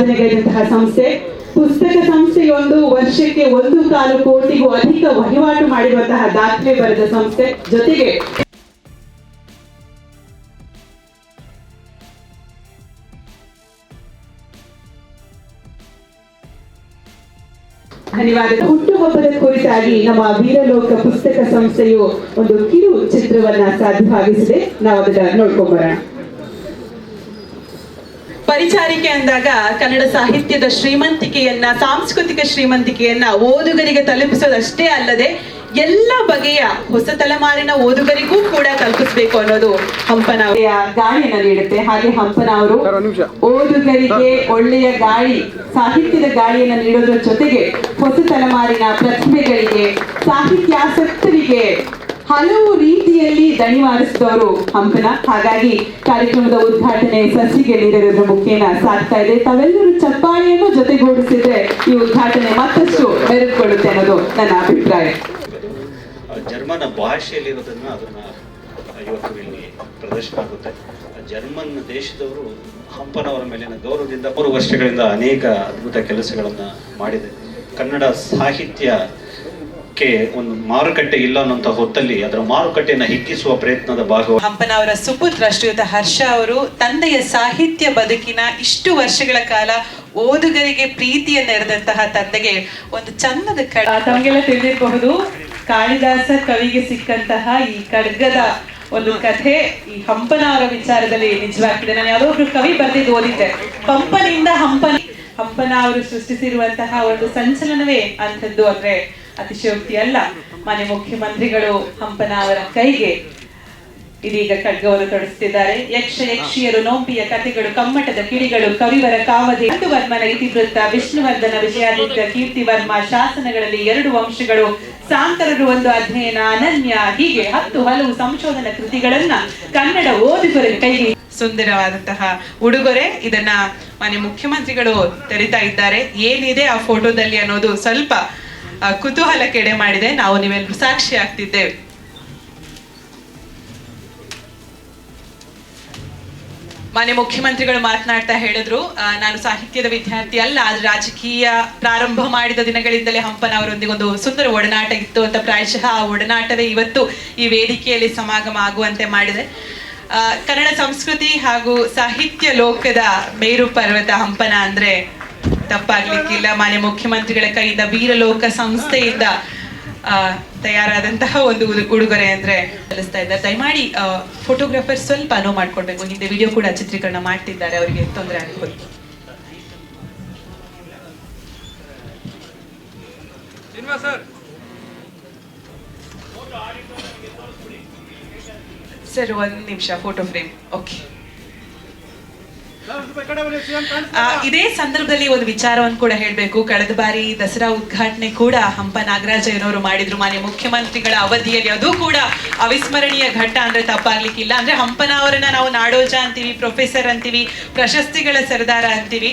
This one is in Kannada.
ಸಾಧನೆಗೈದಂತಹ ಸಂಸ್ಥೆ. ಪುಸ್ತಕ ಸಂಸ್ಥೆಯೊಂದು ವರ್ಷಕ್ಕೆ ಒಂದು ಕಾಲು ಕೋಟಿಗೂ ಅಧಿಕ ವಹಿವಾಟು ಮಾಡಿರುವಂತಹ ದಾಖಲೆ ಬರೆದ ಸಂಸ್ಥೆ ಜೊತೆಗೆ. ಧನ್ಯವಾದ ಹುಟ್ಟುಹಬ್ಬದ ಕುರಿತಾಗಿ ನಮ್ಮ ವೀರಲೋಕ ಪುಸ್ತಕ ಸಂಸ್ಥೆಯು ಒಂದು ಕಿರು ಚಿತ್ರವನ್ನ ಸಾಧ್ಯವಾಗಿಸಿದೆ. ನಾವು ಅದನ್ನ ನೋಡ್ಕೊಂಬರೋಣ. ಪರಿಚಾರಿಕೆ ಅಂದಾಗ ಕನ್ನಡ ಸಾಹಿತ್ಯದ ಶ್ರೀಮಂತಿಕೆಯನ್ನ ಸಾಂಸ್ಕೃತಿಕ ಶ್ರೀಮಂತಿಕೆಯನ್ನ ಓದುಗರಿಗೆ ತಲುಪಿಸೋದಷ್ಟೇ ಅಲ್ಲದೆ ಎಲ್ಲ ಬಗೆಯ ಹೊಸ ತಲೆಮಾರಿನ ಓದುಗರಿಗೂ ಕೂಡ ತಲುಪಿಸಬೇಕು ಅನ್ನೋದು ಹಂಪನ ಅವರ ಗಾಳಿಯನ್ನ ನೀಡುತ್ತೆ. ಹಾಗೆ ಹಂಪನ ಅವರು ಓದುಗರಿಗೆ ಒಳ್ಳೆಯ ಗಾಳಿ ಸಾಹಿತ್ಯದ ಗಾಳಿಯನ್ನ ನೀಡೋದ್ರ ಜೊತೆಗೆ ಹೊಸ ತಲೆಮಾರಿನ ಪ್ರತಿಭೆಗಳಿಗೆ ಸಾಹಿತ್ಯಾಸಕ್ತರಿಗೆ ಹಲವು ರೀತಿಯಲ್ಲಿ ದಣಿವಾರಿಸಿದವರು ಹಂಪನ. ಹಾಗಾಗಿ ಕಾರ್ಯಕ್ರಮದ ಉದ್ಘಾಟನೆ ಸಸಿಗೆ ನೀಡಿರೋದ್ರ ಮುಖೇನ ಸಾಕ್ತಾ ಇದೆ. ತಾವೆಲ್ಲರೂ ಚಪ್ಪಾಳೆಯನ್ನು ಜೊತೆಗೂಡಿಸಿದ್ರೆ ಈ ಉದ್ಘಾಟನೆ ಮತ್ತಷ್ಟು ಮೆರೆದುಕೊಳ್ಳುತ್ತೆ ಅನ್ನೋದು ನನ್ನ ಅಭಿಪ್ರಾಯ. ಜರ್ಮನ್ ಭಾಷೆಯಲ್ಲಿರೋದನ್ನ ಅದನ್ನ ಇವತ್ತು ಪ್ರದರ್ಶನ ಆಗುತ್ತೆ. ಜರ್ಮನ್ ದೇಶದವರು ಹಂಪನವರ ಮೇಲಿನ ಗೌರವದಿಂದ ಮೂರು ವರ್ಷಗಳಿಂದ ಅನೇಕ ಅದ್ಭುತ ಕೆಲಸಗಳನ್ನು ಮಾಡಿದೆ. ಕನ್ನಡ ಸಾಹಿತ್ಯಕ್ಕೆ ಒಂದು ಮಾರುಕಟ್ಟೆ ಇಲ್ಲ ಅನ್ನುವಂತ ಹೊತ್ತಲ್ಲಿ ಅದರ ಮಾರುಕಟ್ಟೆಯನ್ನು ಹಿಗ್ಗಿಸುವ ಪ್ರಯತ್ನದ ಭಾಗ ಹಂಪನ ಅವರ ಸುಪುತ್ರ ಶ್ರೀಯುತ ಹರ್ಷ ಅವರು ತಂದೆಯ ಸಾಹಿತ್ಯ ಬದುಕಿನ ಇಷ್ಟು ವರ್ಷಗಳ ಕಾಲ ಓದುಗರಿಗೆ ಪ್ರೀತಿಯ ನೆರೆದಂತಹ ತಂದೆಗೆ ಒಂದು ಚಂದದ ಕಡ ತಮಗೆಲ್ಲ ತಿಳಿದಿರಬಹುದು ಕಾಳಿದಾಸ ಕವಿಗೆ ಸಿಕ್ಕಂತಹ ಈ ಖಡ್ಗದ ಒಂದು ಕಥೆ ಈ ಹಂಪನ ಅವರ ವಿಚಾರದಲ್ಲಿ ನಿಜವಾಗ್ತಿದೆ ನಾನು ಯಾವುದೋ ಒಬ್ರು ಕವಿ ಬರೆದಿದ್ದು ಓದಿದ್ದೆ. ಪಂಪನಿಂದ ಹಂಪನ ಹಂಪನ ಅವರು ಸೃಷ್ಟಿಸಿರುವಂತಹ ಒಂದು ಸಂಚಲನವೇ ಅಂಥದ್ದು ಅಂದ್ರೆ ಅತಿಶಯೋಕ್ತಿ ಅಲ್ಲ. ಮಾನ್ಯ ಮುಖ್ಯಮಂತ್ರಿಗಳು ಹಂಪನ ಅವರ ಕೈಗೆ ಇದೀಗ ಖಡ್ಗವನ್ನು ತೊಡಗಿಸುತ್ತಿದ್ದಾರೆ ಯಕ್ಷ ಯಕ್ಷಿಯರು ನೋಂಪಿಯ ಕಥೆಗಳು, ಕಮ್ಮಟದ ಕಿಡಿಗಳು, ಕವಿವರ ಕಾವದಿ ವರ್ಮನ ಇತಿವೃತ್ತ, ವಿಷ್ಣುವರ್ಧನ, ವಿಜಯಾದಿತ್ಯ, ಕೀರ್ತಿವರ್ಮ, ಶಾಸನಗಳಲ್ಲಿ ಎರಡು ವಂಶಗಳು ಸಾಂತರರು ಒಂದು ಅಧ್ಯಯನ, ಅನನ್ಯ, ಹೀಗೆ ಹತ್ತು ಹಲವು ಸಂಶೋಧನಾ ಕೃತಿಗಳನ್ನ ಕನ್ನಡ ಓದುಗರ ಕೈಗೆ ಸುಂದರವಾದಂತಹ ಉಡುಗೊರೆ ಇದನ್ನ ಮಾನ್ಯ ಮುಖ್ಯಮಂತ್ರಿಗಳು ತೆರಿತಾ ಇದ್ದಾರೆ. ಏನಿದೆ ಆ ಫೋಟೋದಲ್ಲಿ ಅನ್ನೋದು ಸ್ವಲ್ಪ ಕುತೂಹಲಕ್ಕೆಡೆ ಮಾಡಿದೆ. ನಾವು ನೀವೆಲ್ಲರೂ ಸಾಕ್ಷಿ ಆಗ್ತಿದ್ದೇವೆ ಮಾನ್ಯ ಮುಖ್ಯಮಂತ್ರಿಗಳು ಮಾತನಾಡ್ತಾ ಹೇಳಿದ್ರು. ನಾನು ಸಾಹಿತ್ಯದ ವಿದ್ಯಾರ್ಥಿ ಅಲ್ಲ, ಆದ್ರೆ ರಾಜಕೀಯ ಪ್ರಾರಂಭ ಮಾಡಿದ ದಿನಗಳಿಂದಲೇ ಹಂಪನ ಅವರೊಂದಿಗೆ ಒಂದು ಸುಂದರ ಒಡನಾಟ ಇತ್ತು ಅಂತ ಪ್ರಾಯಶಃ ಆ ಒಡನಾಟವೇ ಇವತ್ತು ಈ ವೇದಿಕೆಯಲ್ಲಿ ಸಮಾಗಮ ಆಗುವಂತೆ ಮಾಡಿದೆ. ಕನ್ನಡ ಸಂಸ್ಕೃತಿ ಹಾಗೂ ಸಾಹಿತ್ಯ ಲೋಕದ ಮೇರು ಪರ್ವತ ಹಂಪನ ಅಂದ್ರೆ ತಪ್ಪಾಗ್ಲಿಕ್ಕಿಲ್ಲ. ಮಾನ್ಯ ಮುಖ್ಯಮಂತ್ರಿಗಳ ಕೈಯಿಂದ ವೀರಲೋಕ ಸಂಸ್ಥೆಯಿಂದ ತಯಾರಾದಂತಹ ಒಂದು ಉಡು- ಉಡುಗೊರೆ ಅಂದ್ರೆ ಕಲಿಸ್ತಾ ಇದ್ದಾರೆ. ದಯಮಾಡಿ ಫೋಟೋಗ್ರಾಫರ್ ಸ್ವಲ್ಪ ಅನುವು ಮಾಡ್ಕೊಡ್ಬೇಕು. ಹಿಂದೆ ವಿಡಿಯೋ ಕೂಡ ಚಿತ್ರೀಕರಣ ಮಾಡ್ತಿದ್ದಾರೆ. ಅವರಿಗೆ ತೊಂದರೆ ಆಗ್ಬೋದು. ಸರ್. ಒಂದ್ ನಿಮಿಷ ಫೋಟೋ ಫ್ರೇಮ್ ಓಕೆ ಇದೇ ಸಂದರ್ಭದಲ್ಲಿ ಒಂದು ವಿಚಾರವನ್ನು ಕೂಡ ಹೇಳಬೇಕು. ಕಳೆದ ಬಾರಿ ದಸರಾ ಉದ್ಘಾಟನೆ ಕೂಡ ಹಂಪ ನಾಗರಾಜಯ್ಯನವರು ಮಾಡಿದ್ರು. ಮಾನ್ಯ ಮುಖ್ಯಮಂತ್ರಿಗಳ ಅವಧಿಯಲ್ಲಿ ಅದು ಕೂಡ ಅವಿಸ್ಮರಣೀಯ ಘಟ್ಟ ಅಂದ್ರೆ ತಪ್ಪಾಗ್ಲಿಕ್ಕಿಲ್ಲ. ಅಂದ್ರೆ ಹಂಪನ ಅವರನ್ನ ನಾವು ನಾಡೋಜ ಅಂತೀವಿ ಪ್ರೊಫೆಸರ್ ಅಂತೀವಿ ಪ್ರಶಸ್ತಿಗಳ ಸರದಾರ ಅಂತೀವಿ.